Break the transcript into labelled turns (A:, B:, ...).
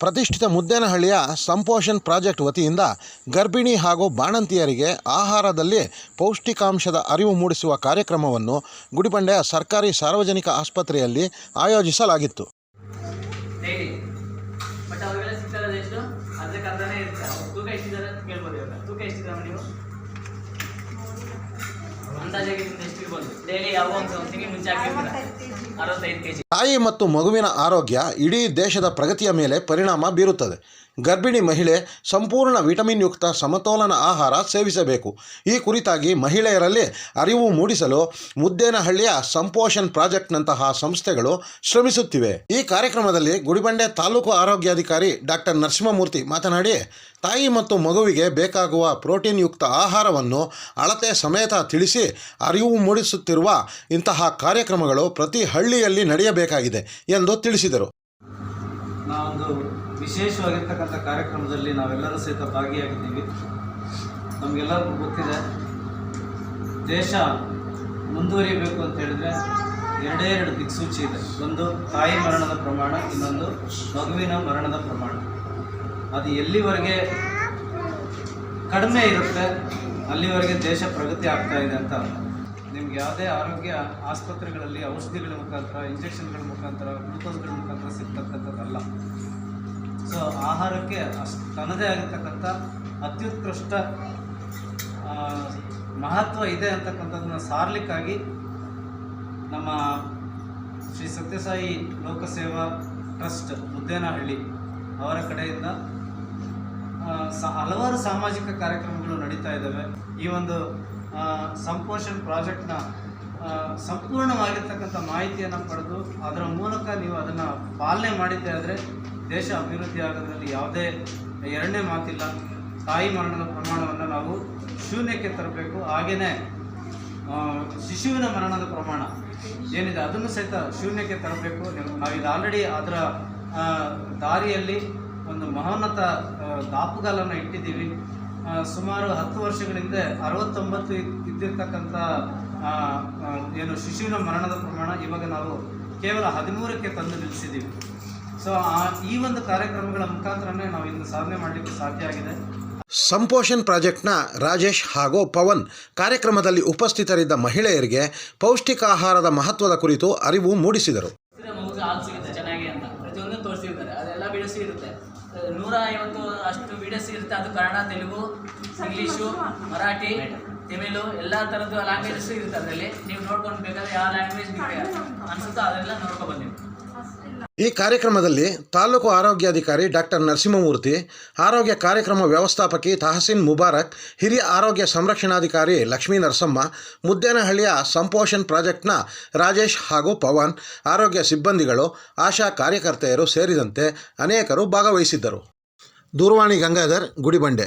A: ಪ್ರತಿಷ್ಠಿತ ಮುದ್ದೇನಹಳ್ಳಿಯ ಸಂಪೋಷಣ್ ಪ್ರಾಜೆಕ್ಟ್ ವತಿಯಿಂದ ಗರ್ಭಿಣಿ ಹಾಗೂ ಬಾಣಂತಿಯರಿಗೆ ಆಹಾರದಲ್ಲಿ ಪೌಷ್ಟಿಕಾಂಶದ ಅರಿವು ಮೂಡಿಸುವ ಕಾರ್ಯಕ್ರಮವನ್ನು ಗುಡಿಬಂಡೆಯ ಸರ್ಕಾರಿ ಸಾರ್ವಜನಿಕ ಆಸ್ಪತ್ರೆಯಲ್ಲಿ ಆಯೋಜಿಸಲಾಗಿತ್ತು. ತಾಯಿ ಮತ್ತು ಮಗುವಿನ ಆರೋಗ್ಯ ಇಡೀ ದೇಶದ ಪ್ರಗತಿಯ ಮೇಲೆ ಪರಿಣಾಮ ಬೀರುತ್ತದೆ. ಗರ್ಭಿಣಿ ಮಹಿಳೆ ಸಂಪೂರ್ಣ ವಿಟಮಿನ್ ಯುಕ್ತ ಸಮತೋಲನ ಆಹಾರ ಸೇವಿಸಬೇಕು. ಈ ಕುರಿತಾಗಿ ಮಹಿಳೆಯರಲ್ಲಿ ಅರಿವು ಮೂಡಿಸಲು ಮುದ್ದೇನಹಳ್ಳಿಯ ಸಂಪೋಷಣ್ ಪ್ರಾಜೆಕ್ಟ್ನಂತಹ ಸಂಸ್ಥೆಗಳು ಶ್ರಮಿಸುತ್ತಿವೆ. ಈ ಕಾರ್ಯಕ್ರಮದಲ್ಲಿ ಗುಡಿಬಂಡೆ ತಾಲೂಕು ಆರೋಗ್ಯಾಧಿಕಾರಿ ಡಾಕ್ಟರ್ ನರಸಿಂಹಮೂರ್ತಿ ಮಾತನಾಡಿ, ತಾಯಿ ಮತ್ತು ಮಗುವಿಗೆ ಬೇಕಾಗುವ ಪ್ರೋಟೀನ್ ಯುಕ್ತ ಆಹಾರವನ್ನು ಅಳತೆ ಸಮೇತ ತಿಳಿಸಿ ಅರಿವು ಮೂಡಿಸುತ್ತಿರುವ ಇಂತಹ ಕಾರ್ಯಕ್ರಮಗಳು ಪ್ರತಿ ಹಳ್ಳಿಯಲ್ಲಿ ನಡೆಯಬೇಕಾಗಿದೆ ಎಂದು ತಿಳಿಸಿದರು.
B: ನಾವೊಂದು ವಿಶೇಷವಾಗಿರ್ತಕ್ಕಂಥ ಕಾರ್ಯಕ್ರಮದಲ್ಲಿ ನಾವೆಲ್ಲರೂ ಸಹಿತ ಭಾಗಿಯಾಗಿದ್ದೀವಿ. ನಮಗೆಲ್ಲರಿಗೂ ಗೊತ್ತಿದೆ, ದೇಶ ಮುಂದುವರಿಯಬೇಕು ಅಂತ ಹೇಳಿದ್ರೆ ಎರಡೇ ಎರಡು ದಿಕ್ಸೂಚಿ ಇದೆ. ಒಂದು ತಾಯಿ ಮರಣದ ಪ್ರಮಾಣ, ಇನ್ನೊಂದು ಮಗುವಿನ ಮರಣದ ಪ್ರಮಾಣ. ಅದು ಎಲ್ಲಿವರೆಗೆ ಕಡಿಮೆ ಇರುತ್ತೆ, ಅಲ್ಲಿವರೆಗೆ ದೇಶ ಪ್ರಗತಿ ಆಗ್ತಾ ಇದೆ ಅಂತ. ನಿಮ್ಗೆ ಯಾವುದೇ ಆರೋಗ್ಯ ಆಸ್ಪತ್ರೆಗಳಲ್ಲಿ ಔಷಧಿಗಳ ಮುಖಾಂತರ, ಇಂಜೆಕ್ಷನ್ಗಳ ಮುಖಾಂತರ, ಗ್ಲೂಕೋಸ್ಗಳ ಮುಖಾಂತರ ಸಿಗ್ತಕ್ಕಂಥದ್ದಲ್ಲ. ಸೊ ಆಹಾರಕ್ಕೆ ಅಷ್ಟು ತನ್ನದೇ ಆಗಿರ್ತಕ್ಕಂಥ ಅತ್ಯುತ್ಕೃಷ್ಟ ಮಹತ್ವ ಇದೆ ಅಂತಕ್ಕಂಥದ್ದನ್ನ ಸಾರ್ಲಿಕ್ಕಾಗಿ ನಮ್ಮ ಶ್ರೀ ಸತ್ಯಸಾಯಿ ಲೋಕಸೇವಾ ಟ್ರಸ್ಟ್ ಮುದ್ದೇನಹಳ್ಳಿ ಅವರ ಕಡೆಯಿಂದ ಹಲವಾರು ಸಾಮಾಜಿಕ ಕಾರ್ಯಕ್ರಮಗಳು ನಡೀತಾ ಇದ್ದಾವೆ. ಈ ಒಂದು ಸಂಪೋಷಣ್ ಪ್ರಾಜೆಕ್ಟ್ನ ಸಂಪೂರ್ಣವಾಗಿರ್ತಕ್ಕಂಥ ಮಾಹಿತಿಯನ್ನು ಪಡೆದು ಅದರ ಮೂಲಕ ನೀವು ಅದನ್ನು ಪಾಲನೆ ಮಾಡಿದ್ದೇ ಆದರೆ ದೇಶ ಅಭಿವೃದ್ಧಿ ಆಗೋದ್ರಲ್ಲಿ ಯಾವುದೇ ಎರಡನೇ ಮಾತಿಲ್ಲ. ತಾಯಿ ಮರಣದ ಪ್ರಮಾಣವನ್ನು ನಾವು ಶೂನ್ಯಕ್ಕೆ ತರಬೇಕು. ಹಾಗೆಯೇ ಶಿಶುವಿನ ಮರಣದ ಪ್ರಮಾಣ ಏನಿದೆ ಅದನ್ನು ಸಹಿತ ಶೂನ್ಯಕ್ಕೆ ತರಬೇಕು. ನೀವು- ನಾವೀಗ ಆಲ್ರೆಡಿ ಅದರ ದಾರಿಯಲ್ಲಿ ಒಂದು ಮಹೋನ್ನತ ದಾಪುಗಾಲನ್ನು ಇಟ್ಟಿದ್ದೀವಿ. ಸುಮಾರು ಹತ್ತು ವರ್ಷಗಳ ಹಿಂದೆ ಅರವತ್ತೊಂಬತ್ತು ಇದ್- ಇದ್ದಿರ್ತಕ್ಕಂಥ ಏನು ಶಿಶುವಿನ ಮರಣದ ಪ್ರಮಾಣ ಇವಾಗ ನಾವು ಕೇವಲ ಹದಿಮೂರಕ್ಕೆ ತಂದು ನಿಲ್ಲಿಸಿದ್ದೀವಿ. ಸೊ ಈ ಒಂದು ಕಾರ್ಯಕ್ರಮಗಳ ಮುಖಾಂತರನೇ ನಾವು ಇಂದು ಸಾಧನೆ ಮಾಡಲಿಕ್ಕೆ ಸಾಧ್ಯ ಆಗಿದೆ.
A: ಸಂಪೋಷನ್ ಪ್ರಾಜೆಕ್ಟ್ನ ರಾಜೇಶ್ ಹಾಗೂ ಪವನ್ ಕಾರ್ಯಕ್ರಮದಲ್ಲಿ ಉಪಸ್ಥಿತರಿದ್ದ ಮಹಿಳೆಯರಿಗೆ ಪೌಷ್ಟಿಕ ಆಹಾರದ ಮಹತ್ವದ ಕುರಿತು ಅರಿವು ಮೂಡಿಸಿದರು.
C: ಹಾಲು ಸಿಗುತ್ತೆ ಚೆನ್ನಾಗಿ ಅಂತ. ಪ್ರತಿಯೊಂದು ತೋರಿಸಿರ್ತಾರೆ. ಅದೆಲ್ಲ ಬಿಡಿಸಿ ಇರುತ್ತೆ. ನೂರ ಐವತ್ತು ವಿಡಿಯೋಸ್ ಇರುತ್ತೆ ಅದು ಕನ್ನಡ, ತೆಲುಗು, ಇಂಗ್ಲೀಷು, ಮರಾಠಿ, ತಮಿಳು, ಎಲ್ಲ ಥರದ್ದು ಲ್ಯಾಂಗ್ವೇಜಸ್ ಇರುತ್ತೆ ಅದರಲ್ಲಿ. ನೀವು ನೋಡ್ಕೊಂಡು ಬೇಕಾದ್ರೆ ಯಾವ ಲ್ಯಾಂಗ್ವೇಜ್ ಅನ್ಸುತ್ತೋ ಅದೆಲ್ಲ ನೋಡ್ಕೊಂಡು ಬನ್ನಿ.
A: ಈ ಕಾರ್ಯಕ್ರಮದಲ್ಲಿ ತಾಲೂಕು ಆರೋಗ್ಯಾಧಿಕಾರಿ ಡಾಕ್ಟರ್ ನರಸಿಂಹಮೂರ್ತಿ, ಆರೋಗ್ಯ ಕಾರ್ಯಕ್ರಮ ವ್ಯವಸ್ಥಾಪಕಿ ತಹಸೀನ್ ಮುಬಾರಕ್, ಹಿರಿಯ ಆರೋಗ್ಯ ಸಂರಕ್ಷಣಾಧಿಕಾರಿ ಲಕ್ಷ್ಮೀ ನರಸಮ್ಮ, ಮುದ್ದೇನಹಳ್ಳಿಯ ಸಂಪೋಷಣ್ ಪ್ರಾಜೆಕ್ಟ್ನ ರಾಜೇಶ್ ಹಾಗೂ ಪವನ್, ಆರೋಗ್ಯ ಸಿಬ್ಬಂದಿಗಳು, ಆಶಾ ಕಾರ್ಯಕರ್ತೆಯರು ಸೇರಿದಂತೆ ಅನೇಕರು ಭಾಗವಹಿಸಿದ್ದರು. தூர்வாணி கங்காதர் குடிபண்டு.